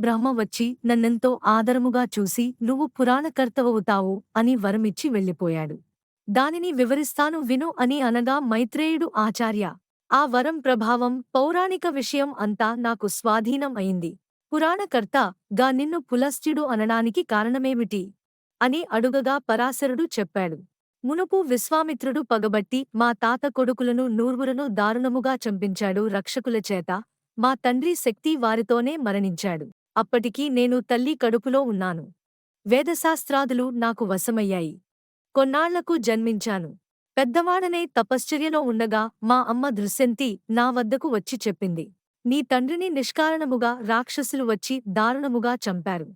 బ్రహ్మ వచ్చి నన్నెంతో ఆదరముగా చూసి నువ్వు పురాణకర్తవవుతావు అని వరమిచ్చి వెళ్ళిపోయాడు. దానిని వివరిస్తాను విను అని అనగా మైత్రేయుడు ఆచార్య ఆ వరం ప్రభావం పౌరాణిక విషయం అంతా నాకు స్వాధీనం అయింది. పురాణకర్త గా నిన్ను పులస్త్యుడు అనడానికి కారణమేమిటి అని అడుగగా పరాశరుడు చెప్పాడు. మునుపు విశ్వామిత్రుడు పగబట్టి మా తాత కొడుకులను నూర్వులను దారుణముగా చంపించాడు రక్షకుల చేత మా తండ్రి శక్తి వారితోనే మరణించాడు. అప్పటికీ నేను తల్లి కడుపులో ఉన్నాను. వేదశాస్త్రాదులు నాకు వశమయ్యాయి. కొన్నాళ్ళకు జన్మించాను. పెద్దవాడనే తపశ్చర్యలో ఉండగా మా అమ్మ దృశ్యంతి నా వద్దకు వచ్చి చెప్పింది. నీ తండ్రిని నిష్కారణముగా రాక్షసులు వచ్చి దారుణముగా చంపారు.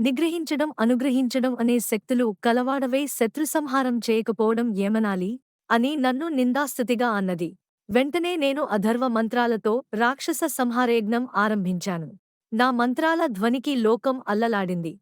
నిగ్రహించడం అనుగ్రహించడం అనే శక్తులు కలవాడవై శత్రుసంహారం చేయకపోవడం ఏమనాలి? అని నన్ను నిందాస్థితిగా అన్నది. వెంటనే నేను అధర్వ మంత్రాలతో రాక్షస సంహారయజ్ఞం ఆరంభించాను. నా మంత్రాల ధ్వనికి లోకం అల్లలాడింది.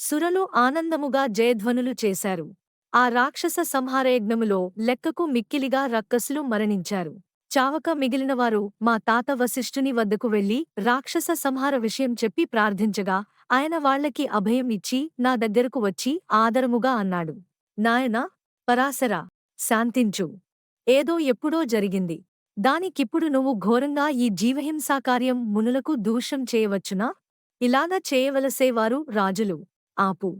సురలు ఆనందముగా జయధ్వనులు చేశారు. ఆ రాక్షస సంహారయజ్ఞములో లెక్కకు మిక్కిలిగా రక్కసులు మరణించారు. చావక మిగిలినవారు మా తాత వశిష్ఠుని వద్దకు వెళ్ళి రాక్షస సంహార విషయం చెప్పి ప్రార్థించగా ఆయన వాళ్ళకి అభయం ఇచ్చి నా దగ్గరకు వచ్చి ఆదరముగా అన్నాడు. నాయనా పరాశరా శాంతించు. ఏదో ఎప్పుడో జరిగింది. దానికిప్పుడు నువ్వు ఘోరంగా ఈ జీవహింసాకార్యం మునులకు దూషం చేయవచ్చునా? ఇలాగ చేయవలసేవారు రాజులు. ఆపు.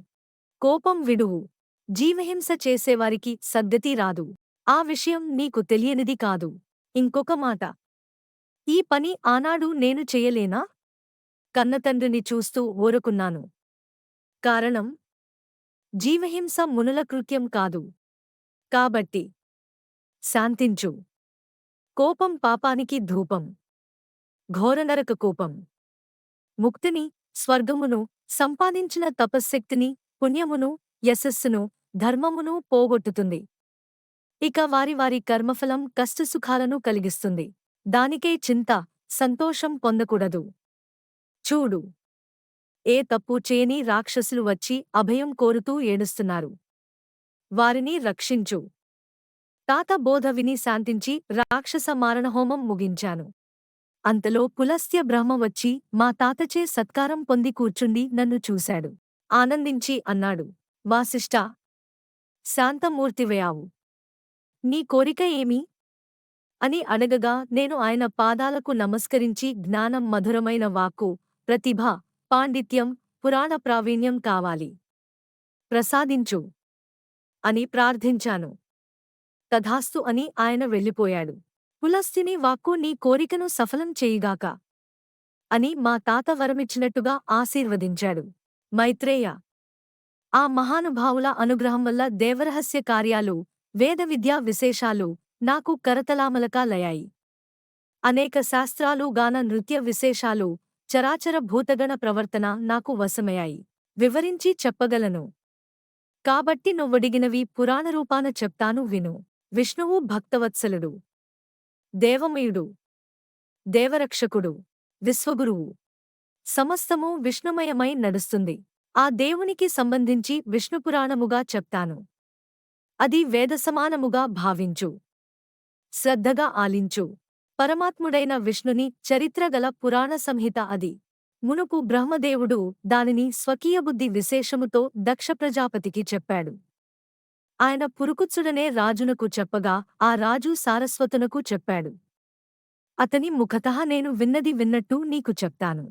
కోపం విడువు. జీవహింస చేసేవారికి సద్గతి రాదు. ఆ విషయం నీకు తెలియనిది కాదు. ఇంకొక మాట. ఈ పని ఆనాడు నేను చెయ్యలేనా కన్నతండ్రిని చూస్తూ ఊరుకున్నాను. కారణం? జీవహింస మునుల కృత్యం కాదు. కాబట్టి. శాంతించు. కోపం పాపానికి ధూపం. ఘోరనరక కోపం. ముక్తిని స్వర్గమును సంపాదించిన తపశ్శక్తిని పుణ్యమును యశస్సును ధర్మమును పోగొట్టుతుంది. ఇక వారి వారి కర్మఫలం కష్టసుఖాలను కలిగిస్తుంది. దానికే చింత సంతోషం పొందకూడదు. చూడు. ఏ తప్పు చేయని రాక్షసులు వచ్చి అభయం కోరుతూ ఏడుస్తున్నారు. వారిని రక్షించు. తాత బోధ విని శాంతించి రాక్షస మారణహోమం ముగించాను. అంతలో పులస్త్య బ్రహ్మ వచ్చి మా తాతచే సత్కారం పొంది కూర్చుండి నన్ను చూశాడు. ఆనందించి అన్నాడు. వాసిష్ఠా! శాంతమూర్తివయావు నీ కోరిక ఏమి అని అడగగా నేను ఆయన పాదాలకు నమస్కరించి జ్ఞానం మధురమైన వాక్కు ప్రతిభ పాండిత్యం పురాణ ప్రావీణ్యం కావాలి. ప్రసాదించు అని ప్రార్థించాను. తధాస్తు అని ఆయన వెళ్ళిపోయాడు. పులస్తిని వాక్కు నీ కోరికను సఫలం చేయిగాక అని మా తాత వరమిచ్చినట్టుగా ఆశీర్వదించాడు. మైత్రేయ ఆ మహానుభావుల అనుగ్రహం వల్ల దేవరహస్య కార్యాలు వేద విద్యా విశేషాలు నాకు కరతలామలకా లయాయి అనేక శాస్త్రాలు గాన నృత్య విశేషాలు చరాచర భూతగణ ప్రవర్తన నాకు వశమయ్యాయి. వివరించి చెప్పగలను. కాబట్టి నువ్వడిగినవి పురాణరూపాన చెప్తాను విను. విష్ణువు భక్తవత్సలుడు దేవమయుడు దేవరక్షకుడు విశ్వగురువు. సమస్తము విష్ణుమయమై నడుస్తుంది. ఆ దేవునికి సంబంధించి విష్ణుపురాణముగా చెప్తాను. అది వేదసమానముగా భావించు. శ్రద్ధగా ఆలించు. పరమాత్ముడైన విష్ణుని చరిత్రగల పురాణ సంహిత అది. మునుపు బ్రహ్మదేవుడు దానిని స్వకీయబుద్ధి విశేషముతో దక్ష ప్రజాపతికి చెప్పాడు. ఆయన పురుకుచ్చుడనే రాజునకు చెప్పగా ఆ రాజు సారస్వతునకు చెప్పాడు. అతని ముఖతః నేను విన్నది విన్నట్టు నీకు చెప్తాను.